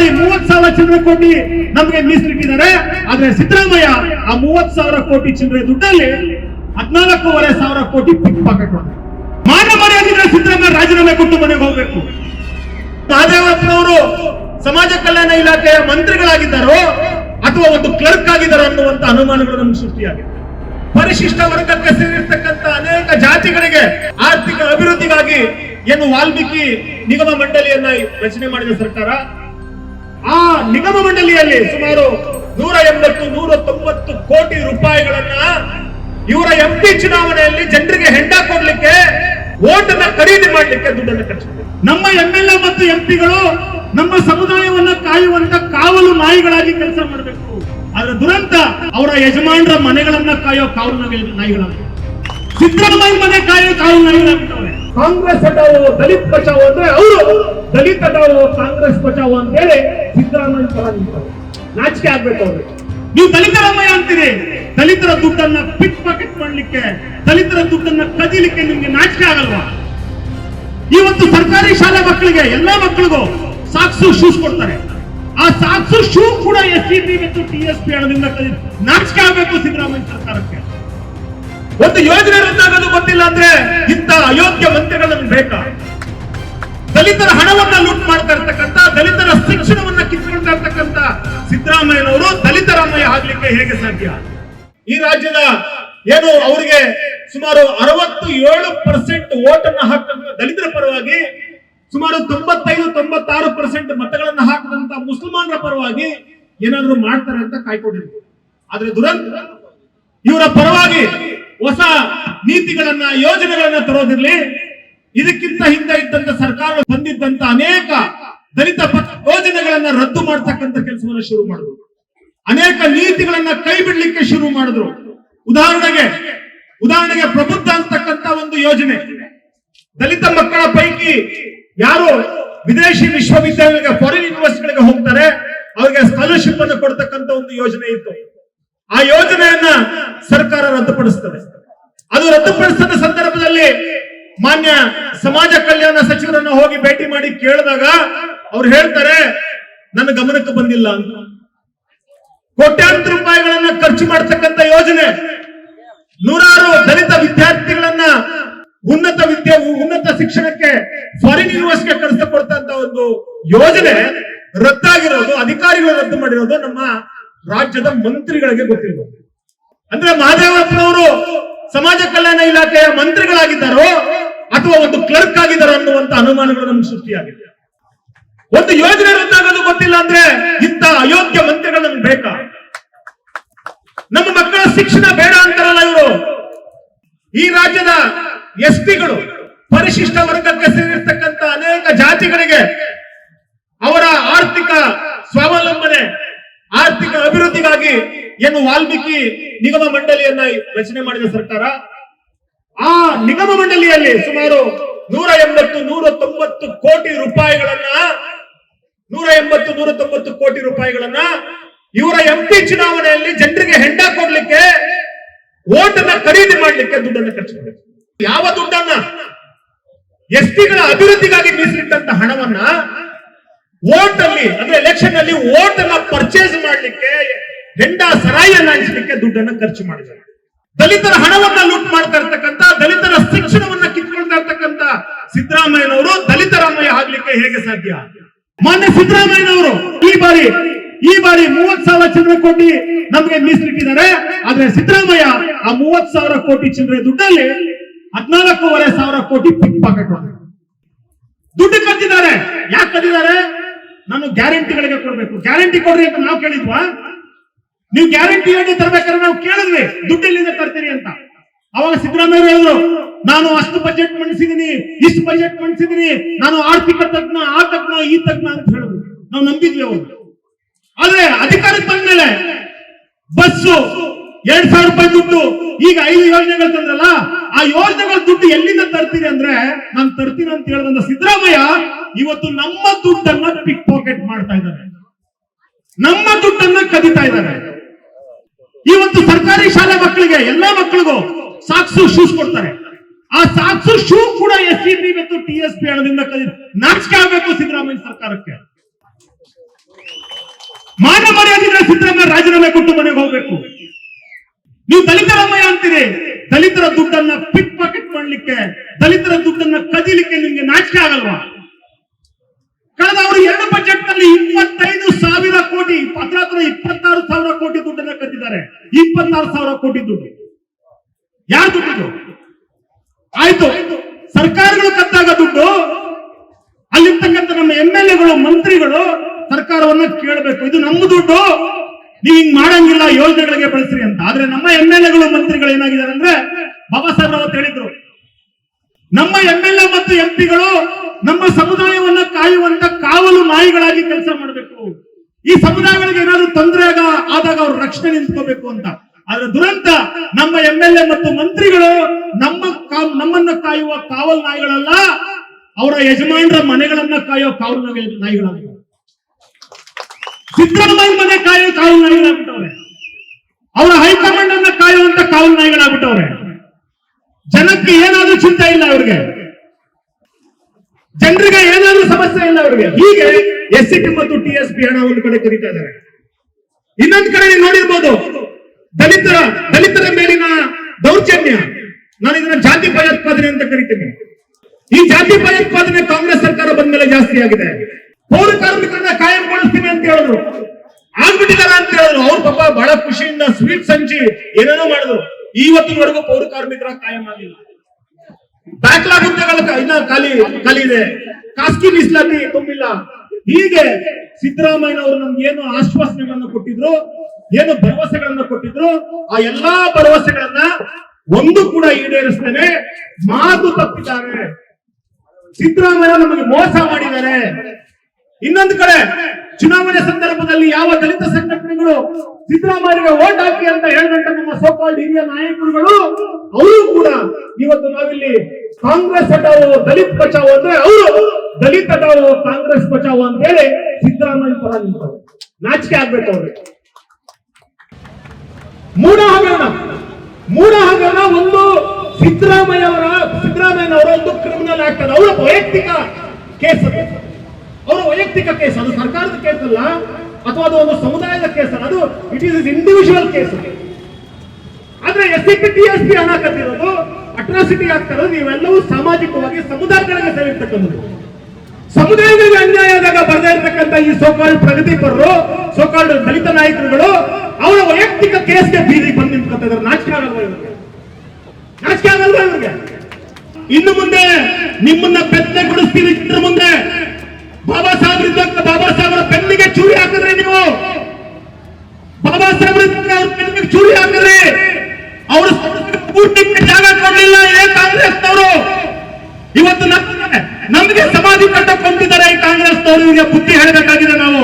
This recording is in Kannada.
ಬಾರಿ ಮೂವತ್ ಸಾವಿರ ಚಿಲ್ಲರೆ ಕೋಟಿ ನಮ್ಗೆ ಮೀಸಲಿಟ್ಟಿದ್ದಾರೆ ಆದ್ರೆ ಸಿದ್ದರಾಮಯ್ಯ ಆ ಮೂವತ್ ಸಾವಿರ ಕೋಟಿ ಚಿಲ್ಲರೆ ದುಡ್ಡಲ್ಲಿ ಹದಿನಾಲ್ಕೂವರೆ ಸಾವಿರ ಕೋಟಿ ಪಿಕ್ ಪಾಕೆಟ್ ಮಾನ ಮರ್ಯಾದಿದ್ರೆ ಸಿದ್ದರಾಮಯ್ಯ ರಾಜೀನಾಮೆ ಕೊಟ್ಟು ಮನೆಗೆ ಹೋಗ್ಬೇಕು. ಮಹದೇವಪ್ಪನವರು ಸಮಾಜ ಕಲ್ಯಾಣ ಇಲಾಖೆಯ ಮಂತ್ರಿಗಳಾಗಿದ್ದಾರೋ ಅಥವಾ ಒಂದು ಕ್ಲರ್ಕ್ ಆಗಿದ್ದಾರೋ ಅನ್ನುವಂತ ಅನುಮಾನಗಳು ನಮ್ಗೆ ಸೃಷ್ಟಿಯಾಗಿದೆ. ಪರಿಶಿಷ್ಟ ವರ್ಗಕ್ಕೆ ಸೇರಿರ್ತಕ್ಕಂತ ಅನೇಕ ಜಾತಿಗಳಿಗೆ ಆರ್ಥಿಕ ಅಭಿವೃದ್ಧಿಗಾಗಿ ಏನು ವಾಲ್ಮೀಕಿ ನಿಗಮ ಮಂಡಳಿಯನ್ನ ರಚನೆ ಮಾಡಿದ ಸರ್ಕಾರ ಆ ನಿಗಮ ಮಂಡಳಿಯಲ್ಲಿ ಸುಮಾರು ನೂರ ಎಂಬತ್ತು, ನೂರ ತೊಂಬತ್ತು ಕೋಟಿ ರೂಪಾಯಿಗಳನ್ನ ಇವರ ಎಂಪಿ ಚುನಾವಣೆಯಲ್ಲಿ ಜನರಿಗೆ ಹೆಂಡ ಕೊಡ್ಲಿಕ್ಕೆ, ಓಟನ್ನ ಖರೀದಿ ಮಾಡ್ಲಿಕ್ಕೆ ದುಡ್ಡನ್ನು ಖರ್ಚು. ನಮ್ಮ ಎಂಎಲ್ಎ ಮತ್ತು ಎಂಪಿಗಳು ನಮ್ಮ ಸಮುದಾಯವನ್ನ ಕಾಯುವಂತ ಕಾವಲು ನಾಯಿಗಳಾಗಿ ಕೆಲಸ ಮಾಡಬೇಕು. ಆದ್ರೆ ದುರಂತ ಅವರ ಯಜಮಾನರ ಮನೆಗಳನ್ನ ಕಾಯೋ ಕಾವಲು ನಾಯಿ- ನಾಯಿಗಳಾಗಿ ಸಿದ್ದರಾಮಯ್ಯ ಮನೆ ಕಾಯೋ ಕಾವಲು ನಾಯಿಗಳಾಗಿದ್ದಾರೆ ಕಾಂಗ್ರೆಸ್ ಹಟಾವು ದಲಿತ್ ಬಚಾವ್ ಅಂದ್ರೆ ಅವರು ದಲಿತ ಕಾಂಗ್ರೆಸ್ ಬಚಾವ್ ಅಂತ ಹೇಳಿ ಸಿದ್ದರಾಮಯ್ಯ ಸಹ ನಿಂತವ್ರು ನಾಚಿಕೆ ಆಗ್ಬೇಕು ಅವ್ರಿಗೆ ನೀವು ದಲಿತರಾಮಯ್ಯ ಅಂತೀರಿ. ದಲಿತರ ದುಡ್ಡನ್ನ ಪಿಕ್ ಪಾಕೆಟ್ ಮಾಡ್ಲಿಕ್ಕೆ, ದಲಿತರ ದುಡ್ಡನ್ನ ಕದಿಲಿಕ್ಕೆ ನಿಮ್ಗೆ ನಾಚಿಕೆ ಆಗಲ್ವಾ? ಇವತ್ತು ಸರ್ಕಾರಿ ಶಾಲೆ ಮಕ್ಕಳಿಗೆ ಎಲ್ಲಾ ಮಕ್ಕಳಿಗೂ ಸಾಕ್ಸು ಶೂಸ್ ಕೊಡ್ತಾರೆ. ಆ ಸಾಕ್ಸು ಶೂ ಕೂಡ ಎಸ್ ಸಿ ಪಿ ಮತ್ತು ಟಿ ಎಸ್ ಪಿ ಹಣದಿಂದ ನಾಚಿಕೆ ಆಗಬೇಕು ಸಿದ್ದರಾಮಯ್ಯ ಸರ್ಕಾರಕ್ಕೆ. ಒಂದು ಯೋಜನೆ ರದ್ದಾಗೋದು ಗೊತ್ತಿಲ್ಲ ಅಂದ್ರೆ ಇಂಥ ಅಯೋಗ್ಯ ಮಂತ್ರಿಗಳನ್ನು ಬೇಕಾ? ದಲಿತರ ಹಣವನ್ನ ಲೂಟ್ ಮಾಡ್ತಾ ಇರ್ತಕ್ಕಂಥ, ದಲಿತರ ಶಿಕ್ಷಣವನ್ನ ಕಿತ್ಕೊಳ್ತಾ ಇರ್ತಕ್ಕಂಥ ಸಿದ್ದರಾಮಯ್ಯನವರು ದಲಿತರಾಮಯ್ಯ ಆಗ್ಲಿಕ್ಕೆ ಹೇಗೆ ಸಾಧ್ಯ? ಈ ರಾಜ್ಯದ ಏನು ಅವರಿಗೆ ಸುಮಾರು ಅರವತ್ತು ಏಳು ಪರ್ಸೆಂಟ್ ಓಟನ್ನ ಹಾಕಿದ ದಲಿತರ ಪರವಾಗಿ, ಸುಮಾರು ತೊಂಬತ್ತೈದು, ತೊಂಬತ್ತಾರು ಪರ್ಸೆಂಟ್ ಮತಗಳನ್ನ ಹಾಕಿದಂತ ಮುಸಲ್ಮಾನರ ಪರವಾಗಿ ಏನಾದ್ರು ಮಾಡ್ತಾರೆ ಅಂತ ಕಾಯ್ಕೊಂಡಿದ್ರು ಆದ್ರೆ ದುರಂತ. ಇವರ ಪರವಾಗಿ ಹೊಸ ನೀತಿಗಳನ್ನ, ಯೋಜನೆಗಳನ್ನ ತರೋದಿರ್ಲಿ ಇದಕ್ಕಿಂತ ಹಿಂದೆ ಇದ್ದಂತ ಸರ್ಕಾರ ಬಂದಿದ್ದಂತ ಅನೇಕ ದಲಿತ ಯೋಜನೆಗಳನ್ನ ರದ್ದು ಮಾಡ್ತಕ್ಕಂತ ಕೆಲಸವನ್ನ ಶುರು ಮಾಡಿದ್ರು. ಅನೇಕ ನೀತಿಗಳನ್ನ ಕೈ ಬಿಡ್ಲಿಕ್ಕೆ ಶುರು ಮಾಡಿದ್ರು. ಉದಾಹರಣೆಗೆ ಉದಾಹರಣೆಗೆ ಪ್ರಬುದ್ಧ ಅಂತಕ್ಕಂತ ಒಂದು ಯೋಜನೆ. ದಲಿತ ಮಕ್ಕಳ ಪೈಕಿ ಯಾರು ವಿದೇಶಿ ವಿಶ್ವವಿದ್ಯಾಲಯಗಳಿಗೆ ಫಾರಿನ್ ಯೂನಿವರ್ಸಿಟಿಗಳಿಗೆ ಹೋಗ್ತಾರೆ, ಅವರಿಗೆ ಸ್ಕಾಲರ್ಶಿಪ್ ಅನ್ನು ಕೊಡ್ತಕ್ಕಂತ ಒಂದು ಯೋಜನೆ ಇತ್ತು. ಆ ಯೋಜನೆಯನ್ನ ಸರ್ಕಾರ ರದ್ದುಪಡಿಸ್ತದೆ. ಅದು ರದ್ದುಪಡಿಸಿದ ಸಂದರ್ಭದಲ್ಲಿ ಮಾನ್ಯ ಸಮಾಜ ಕಲ್ಯಾಣ ಸಚಿವರನ್ನ ಹೋಗಿ ಭೇಟಿ ಮಾಡಿ ಕೇಳಿದಾಗ ಅವ್ರು ಹೇಳ್ತಾರೆ, ನನ್ನ ಗಮನಕ್ಕೆ ಬಂದಿಲ್ಲ ಅಂತ. ಕೋಟ್ಯಾಂತರ ರೂಪಾಯಿಗಳನ್ನ ಖರ್ಚು ಮಾಡತಕ್ಕಂತ ಯೋಜನೆ. ನೂರಾರು ದಲಿತ ವಿದ್ಯಾರ್ಥಿಗಳನ್ನ ಉನ್ನತ ವಿದ್ಯೆ, ಉನ್ನತ ಶಿಕ್ಷಣಕ್ಕೆ ಫಾರಿನ್ ಯೂನಿವರ್ಸಿಟಿಗೆ ಕಳಿಸಿಕೊಡ್ತಂತ ಒಂದು ಯೋಜನೆ ರದ್ದಾಗಿರೋದು, ಅಧಿಕಾರಿಗಳು ರದ್ದು ಮಾಡಿರೋದು ನಮ್ಮ ರಾಜ್ಯದ ಮಂತ್ರಿಗಳಿಗೆ ಗೊತ್ತಿರಬಹುದು ಅಂದ್ರೆ ಮಹದೇವಪ್ಪನವರು ಸಮಾಜ ಕಲ್ಯಾಣ ಇಲಾಖೆಯ ಮಂತ್ರಿಗಳಾಗಿದ್ದಾರೋ ಅಥವಾ ಒಂದು ಕ್ಲರ್ಕ್ ಆಗಿದ್ದಾರೆ ಅನ್ನುವಂತ ಅನುಮಾನಗಳು ನಮ್ಗೆ ಸೃಷ್ಟಿಯಾಗಿದೆ. ಒಂದು ಯೋಜನೆ ರದ್ದಾಗೋದು ಗೊತ್ತಿಲ್ಲ ಅಂದ್ರೆ ಇಂಥ ಅಯೋಗ್ಯ ಮಂತ್ರಿಗಳು ನಮ್ಗೆ ಬೇಕಾ? ನಮ್ಮ ಮಕ್ಕಳ ಶಿಕ್ಷಣ ಬೇಡ ಅಂತಾರಲ್ಲ ಇವರು. ಈ ರಾಜ್ಯದ ಎಸ್ ಪಿಗಳು ಪರಿಶಿಷ್ಟ ವರ್ಗಕ್ಕೆ ಸೇರಿರ್ತಕ್ಕಂಥ ಅನೇಕ ಜಾತಿಗಳಿಗೆ ಅವರ ಆರ್ಥಿಕ ಸ್ವಾವಲಂಬನೆ, ಆರ್ಥಿಕ ಅಭಿವೃದ್ಧಿಗಾಗಿ ಏನು ವಾಲ್ಮೀಕಿ ನಿಗಮ ಮಂಡಳಿಯನ್ನ ರಚನೆ ಮಾಡಿದ ಸರ್ಕಾರ ಆ ನಿಗಮ ಮಂಡಳಿಯಲ್ಲಿ ಸುಮಾರು ನೂರ ಎಂಬತ್ತು, ನೂರ ತೊಂಬತ್ತು ಕೋಟಿ ರೂಪಾಯಿಗಳನ್ನ, ನೂರ ಎಂಬತ್ತು, ನೂರ ತೊಂಬತ್ತು ಕೋಟಿ ರೂಪಾಯಿಗಳನ್ನ ಇವರ ಎಂಪಿ ಚುನಾವಣೆಯಲ್ಲಿ ಜನರಿಗೆ ಹೆಂಡ ಕೊಡ್ಲಿಕ್ಕೆ, ಓಟನ್ನ ಖರೀದಿ ಮಾಡ್ಲಿಕ್ಕೆ ದುಡ್ಡನ್ನು ಖರ್ಚು ಮಾಡಿದ್ರು ಯಾವ ದುಡ್ಡನ್ನ? ಎಸ್ ಟಿಗಳ ಅಭಿವೃದ್ಧಿಗಾಗಿ ಮೀಸಲಿಟ್ಟಂತ ಹಣವನ್ನ ಓಟ್ ಅಲ್ಲಿ ಅಂದ್ರೆ ಎಲೆಕ್ಷನ್ ಅಲ್ಲಿ ಅನ್ನ ಪರ್ಚೇಸ್ ಮಾಡ್ಲಿಕ್ಕೆ, ಹೆಂಡ ಸರಾಯಿಯನ್ನ ಹಂಚಲಿಕ್ಕೆ ದುಡ್ಡನ್ನ ಖರ್ಚು ಮಾಡಿದ್ದಾರೆ ದಲಿತರ ಹಣವನ್ನ ಲೂಟ್ ಮಾಡ್ತಾ ಇರ್ತಕ್ಕಂಥ, ದಲಿತರ ಶಿಕ್ಷಣವನ್ನ ಕಿತ್ಕೊಳ್ತಾ ಇರ್ತಕ್ಕಂಥ ಸಿದ್ದರಾಮಯ್ಯನವರು ದಲಿತರಾಮಯ್ಯ ಆಗ್ಲಿಕ್ಕೆ ಹೇಗೆ ಸಾಧ್ಯ? ಮಾನ್ಯ ಸಿದ್ದರಾಮಯ್ಯನವರು, ಈ ಬಾರಿ ಈ ಬಾರಿ ಮೂವತ್ ಸಾವಿರ ಚಂದ್ರ ಕೋಟಿ ನಮಗೆ ಮೀಸಲಿಟ್ಟಿದ್ದಾರೆ ಆದ್ರೆ ಸಿದ್ದರಾಮಯ್ಯ ಆ ಮೂವತ್ ಸಾವಿರ ಕೋಟಿ ಚಂದ್ರ ದುಡ್ಡಲ್ಲಿ ಹದಿನಾಲ್ಕೂವರೆ ಸಾವಿರ ಕೋಟಿ ಪಿಕ್ ಪಾಕೆಟ್ ದುಡ್ಡು ಕದ್ದಿದ್ದಾರೆ ಯಾಕೆ ಕದ್ದಿದ್ದಾರೆ ನಾನು ಗ್ಯಾರಂಟಿಗಳಿಗೆ ಕೊಡ್ಬೇಕು. ಗ್ಯಾರಂಟಿ ಕೊಡ್ರಿ ಅಂತ ನಾವು ಕೇಳಿದ್ವಾ? ನೀವು ಗ್ಯಾರಂಟಿ ಯೋಜನೆ ತರಬೇಕಾದ್ರೆ ನಾವು ಕೇಳಿದ್ವಿ ದುಡ್ಡು ಎಲ್ಲಿಂದ ತರ್ತೀರಿ ಅಂತ. ಅವಾಗ ಸಿದ್ದರಾಮಯ್ಯ ಹೇಳಿದ್ರು, ನಾನು ಅಷ್ಟು ಬಜೆಟ್ ಮಂಡಿಸಿದೀನಿ, ಇಷ್ಟು ಬಜೆಟ್ ಮಂಡಿಸಿದೀನಿ, ನಾನು ಆರ್ಥಿಕ ತಜ್ಞ, ಆ ತಜ್ಞ, ಈ ತಜ್ಞ ಅಂತ ಹೇಳಿದ್ರು. ನಾವು ನಂಬಿದ್ವಿ ಅವರು. ಆದ್ರೆ ಅಧಿಕಾರಕ್ಕೆ ಬಂದ್ಮೇಲೆ ಬಸ್ಸು ಎರಡ್ ಸಾವಿರ ರೂಪಾಯಿ ದುಡ್ಡು, ಈಗ ಐದು ಯೋಜನೆಗಳು ತಂದ್ರಲ್ಲ, ಆ ಯೋಜನೆಗಳ ದುಡ್ಡು ಎಲ್ಲಿಂದ ತರ್ತೀರಿ ಅಂದ್ರೆ, ನಾನು ತರ್ತೀನಿ ಅಂತ ಹೇಳಿದಂತ ಸಿದ್ದರಾಮಯ್ಯ ಇವತ್ತು ನಮ್ಮ ದುಡ್ಡನ್ನ ಪಿಕ್ ಪಾಕೆಟ್ ಮಾಡ್ತಾ ಇದ್ದಾರೆ. ನಮ್ಮ ದುಡ್ಡನ್ನ ಕದಿತಾ ಇದ್ದಾರೆ. ಇವತ್ತು ಸರ್ಕಾರಿ ಶಾಲೆ ಮಕ್ಕಳಿಗೆ ಎಲ್ಲಾ ಮಕ್ಕಳಿಗೂ ಸಾಕ್ಸು ಶೂಸ್ ಕೊಡ್ತಾರೆ. ಆ ಸಾಕ್ಸು ಶೂ ಕೂಡ ಎಸ್ ಸಿ ಪಿ ಮತ್ತು ಟಿ ಎಸ್ ಪಿ ಹಣದಿಂದ ನಾಚಿಕೆ ಆಗಬೇಕು ಸಿದ್ದರಾಮಯ್ಯ ಸರ್ಕಾರಕ್ಕೆ. ಮಾನ ಮರ್ಯಾದಿದ್ರೆ ಸಿದ್ದರಾಮಯ್ಯ ರಾಜೀನಾಮೆ ಕೊಟ್ಟು ಮನೆಗೆ ಹೋಗ್ಬೇಕು. ನೀವು ದಲಿತರಾಮಯ್ಯ ಅಂತೀರಿ. ದಲಿತರ ದುಡ್ಡನ್ನ ಪಿಕ್ ಪಾಕೆಟ್ ಮಾಡ್ಲಿಕ್ಕೆ, ದಲಿತರ ದುಡ್ಡನ್ನ ಕದಿಲಿಕ್ಕೆ ನಿಮ್ಗೆ ನಾಚಿಕೆ ಆಗಲ್ವಾ? ಕಳೆದ ಅವರು ಎರಡು ಬಜೆಟ್ನಲ್ಲಿ ಇಪ್ಪತ್ತೈದು ಸಾವಿರ ಕೋಟಿ ಹತ್ರ ಹತ್ರ ಇಪ್ಪತ್ತಾರು ಸಾವಿರ ಕೋಟಿ ದುಡ್ಡನ್ನ ಕದ್ದಿದ್ದಾರೆ ಇಪ್ಪತ್ತಾರು ಸಾವಿರ ಕೋಟಿ ದುಡ್ಡು ಯಾರು ದುಡ್ಡು ಆಯ್ತು ಸರ್ಕಾರಗಳು ಕದ್ದಾಗ ದುಡ್ಡು ಅಲ್ಲಿರ್ತಕ್ಕಂಥ ನಮ್ಮ ಎಂ ಎಲ್ ಎಗಳು ಮಂತ್ರಿಗಳು ಕೇಳಬೇಕು. ಇದು ನಮ್ಮ ದುಡ್ಡು. ನೀವು ಮಾಡಂಗಿಲ್ಲ, ಯೋಜನೆಗಳಿಗೆ ಬಳಸ್ರಿ ಅಂತ. ಆದ್ರೆ ನಮ್ಮ ಎಂ ಎಲ್ ಎಗಳು, ಮಂತ್ರಿಗಳು ಏನಾಗಿದ್ದಾರೆ ಅಂದ್ರೆ, ಬಾಬಾ ಸಾಹೇಬ್ ಅವತ್ತು ಹೇಳಿದ್ರು. ನಮ್ಮ ಎಂ ಎಲ್ ಎ ಮತ್ತು ಎಂ ಪಿಗಳು ನಮ್ಮ ಸಮುದಾಯವನ್ನ ಕಾಯುವಂತ ಕಾವಲು ನಾಯಿಗಳಾಗಿ ಕೆಲಸ ಮಾಡಬೇಕು. ಈ ಸಮುದಾಯಗಳಿಗೆ ಏನಾದ್ರು ತೊಂದರೆ ಆದಾಗ ಅವ್ರ ರಕ್ಷಣೆ ನಿಂತ್ಕೋಬೇಕು ಅಂತ. ಆದ್ರೆ ದುರಂತ ನಮ್ಮ ಎಂ ಎಲ್ ಎ ಮತ್ತು ಮಂತ್ರಿಗಳು ನಮ್ಮ ನಮ್ಮನ್ನ ಕಾಯುವ ಕಾವಲು ನಾಯಿಗಳಲ್ಲ, ಅವರ ಯಜಮಾನರ ಮನೆಗಳನ್ನ ಕಾಯೋ ಕಾವಲು ನಾಯಿ- ನಾಯಿಗಳಾಗಿವೆ ಸಿದ್ದರಾಮಯ್ಯ ಮನೆ ಕಾಯೋ ನಾಯಿಗಳಾಗ್ಬಿಟ್ಟವ್ರೆ ಅವರ ಹೈಕಮಾಂಡ್ ಅನ್ನ ಕಾಯುವಂತ ಕಾವಲು ನಾಯಿಗಳಾಗ್ಬಿಟ್ಟವ್ರೆ ಜನಕ್ಕೆ ಏನಾದ್ರೂ ಚಿಂತೆ ಇಲ್ಲ ಅವ್ರಿಗೆ. ಜನರಿಗೆ ಏನಾದ್ರೂ ಸಮಸ್ಯೆ ಇಲ್ಲ ಅವ್ರಿಗೆ. ಹೀಗೆ ಎಸ್ ಸಿ ಟಿ ಮತ್ತು ಟಿ ಎಸ್ ಪಿ ಹಣ ಒಂದು ಕಡೆ ಕರೀತಾ ಇದ್ದಾರೆ. ಇನ್ನೊಂದು ಕಡೆ ನೀವು ನೋಡಿರ್ಬೋದು, ದಲಿತರ ದಲಿತರ ಮೇಲಿನ ದೌರ್ಜನ್ಯ. ನಾನು ಇದನ್ನ ಜಾತಿ ಭಯೋತ್ಪಾದನೆ ಅಂತ ಕರಿತೀನಿ. ಈ ಜಾತಿ ಭಯೋತ್ಪಾದನೆ ಕಾಂಗ್ರೆಸ್ ಸರ್ಕಾರ ಬಂದ ಮೇಲೆ ಜಾಸ್ತಿ ಆಗಿದೆ. ಪೌರ ಕಾರ್ಮಿಕರನ್ನ ಕಾಯಂಗೊಳಿಸ್ತೀನಿ ಅಂತ ಹೇಳಿದ್ರು. ಆಗ್ಬಿಟ್ಟಿದಾರ ಅಂತ ಹೇಳಿದ್ರು. ಅವ್ರ ಪಾಪ ಬಹಳ ಖುಷಿಯಿಂದ ಸ್ವೀಟ್ ಸಂಚಿ ಏನೇನೋ ಮಾಡಿದ್ರು. ಇವತ್ತಿನವರೆಗೂ ಪೌರ ಕಾರ್ಮಿಕರ ಕಾಯಂ ಆಗಿಲ್ಲ. ಬ್ಯಾಕ್ಲಾಗ್ ಹುದ್ದೆಗಳ ಇನ್ನ ಖಾಲಿ ಖಾಲಿ ಇದೆ. ಖಾಸಗಿ ಮೀಸಲಾತಿ ತುಂಬಿಲ್ಲ. ಹೀಗೆ ಸಿದ್ದರಾಮಯ್ಯನವರು ನಮ್ಗೆ ಏನು ಆಶ್ವಾಸನೆಗಳನ್ನ ಕೊಟ್ಟಿದ್ರು, ಏನು ಭರವಸೆಗಳನ್ನ ಕೊಟ್ಟಿದ್ರು, ಆ ಎಲ್ಲಾ ಭರವಸೆಗಳನ್ನ ಒಂದು ಕೂಡ ಈಡೇರಿಸ್ತೇನೆ. ಮಾತು ತಪ್ಪಿದ್ದಾರೆ. ಸಿದ್ದರಾಮಯ್ಯ ನಮಗೆ ಮೋಸ ಮಾಡಿದ್ದಾರೆ. ಇನ್ನೊಂದು ಕಡೆ ಚುನಾವಣೆ ಸಂದರ್ಭದಲ್ಲಿ ಯಾವ ದಲಿತ ಸಂಘಟನೆಗಳು ಸಿದ್ದರಾಮಯ್ಯಗೆ ಓಟ್ ಹಾಕಿ ಅಂತ ಹೇಳಿದಂತ ನಮ್ಮ ಸೋಪಾಲ್ ಹಿರಿಯ ನಾಯಕರುಗಳು, ಅವರು ಕೂಡ ಇವತ್ತು ನಾವಿಲ್ಲಿ ಕಾಂಗ್ರೆಸ್ ಹಟಾವು ದಲಿತ್ ಬಚಾವ್ ಅಂದ್ರೆ ಅವರು ದಲಿತ್ ಹಟಾವು ಕಾಂಗ್ರೆಸ್ ಬಚಾವ್ ಅಂತ ಹೇಳಿ ಸಿದ್ದರಾಮಯ್ಯ ಪರ ನಿಂತರು ನಾಚಿಕೆ ಆಗ್ಬೇಕು ಅವ್ರಿಗೆ ಮೂಡ ಹಗರಣ ಮೂಡ ಹಗರಣ ಒಂದು ಸಿದ್ದರಾಮಯ್ಯ ಅವರ ಸಿದ್ದರಾಮಯ್ಯನವರ ಒಂದು ಕ್ರಿಮಿನಲ್ ಆಕ್ಟ್ ಅವರ ವೈಯಕ್ತಿಕ ಕೇಸ್ ಕೇಸ್, ಅದು ಸರ್ಕಾರದ ಕೇಸ್ ಅಲ್ಲ, ಅಥವಾ ಅದು ಒಂದು ಸಮುದಾಯದ ಕೇಸ್ ಅಲ್ಲ, ಅದು ಇಟ್ ಈಸ್ ಇಂಡಿವಿಜುವಲ್ ಕೇಸ್ ಆದ್ರೆ S C P T S P ಹಣ ಕಟ್ಟಿರೋದು ಅಟ್ರಾಸಿಟಿ ಆಗ್ತಿರೋದು ನೀವೆಲ್ಲವೂ ಸಾಮಾಜಿಕವಾಗಿ ಸಮುದಾಯಗಳಿಗೆ ಸೇರಿರ್ತಕ್ಕಂಥದ್ದು ಸಮುದಾಯಗಳಿಗೆ ಅನ್ಯಾಯ ಆದಾಗ ಬರ್ದೇ ಇರ್ತಕ್ಕಂಥ ಈ ಸೋಕಾಲ್ಡ್ ಪ್ರಗತಿಪರರು ಸೋಕಾಲ್ಡ್ ದಲಿತ ನಾಯಕರುಗಳು, ಅವರ ವೈಯಕ್ತಿಕ ಕೇಸ್ಗೆ ಬೀದಿ ಬಂದು ನಿಂತ್ಕೊತಾ ಇದ್ದಾರೆ. ನಾಚಿಕೆ ಆಗಲ್ವಾ ಇವ್ರಿಗೆ? ನಾಚಿಕೆ ಆಗಲ್ವಾ ಇವ್ರಿಗೆ? ಇನ್ನು ಮುಂದೆ ನಿಮ್ಮನ್ನ ಬೆತ್ತಲೆ ಕೊಡಿಸ್ತೀವಿ ಇದ್ರ ಮುಂದೆ ಬಾಬಾ ಸಾಹೇಬ್ರ ಇದ್ದಂತ ಬಾಬಾ ಸಾಹೇಬ್ರ ಬೆನ್ನಿಗೆ ಚೂರಿ ಹಾಕಿದ್ರೆ ನೀವು? ಬಾಬಾ ಸಾಹೇಬ್ರ ಅವ್ರ ಚೂರಿ ಹಾಕಿದ್ರೆ ಅವರು ಕೂಟಕ್ಕೆ ಜಾಗ ಕೊಡಲಿಲ್ಲ, ಏ ಕಾಂಗ್ರೆಸ್ನವರು? ಇವತ್ತು ನಮ್ಗೆ ಸಮಾಧಿ ಕಟ್ಟಕ್ ಹೊಂದಿದ್ದಾರೆ ಈ ಕಾಂಗ್ರೆಸ್ನವರು, ಇವರಿಗೆ ಬುದ್ಧಿ ಹೇಳಬೇಕಾಗಿದೆ ನಾವು.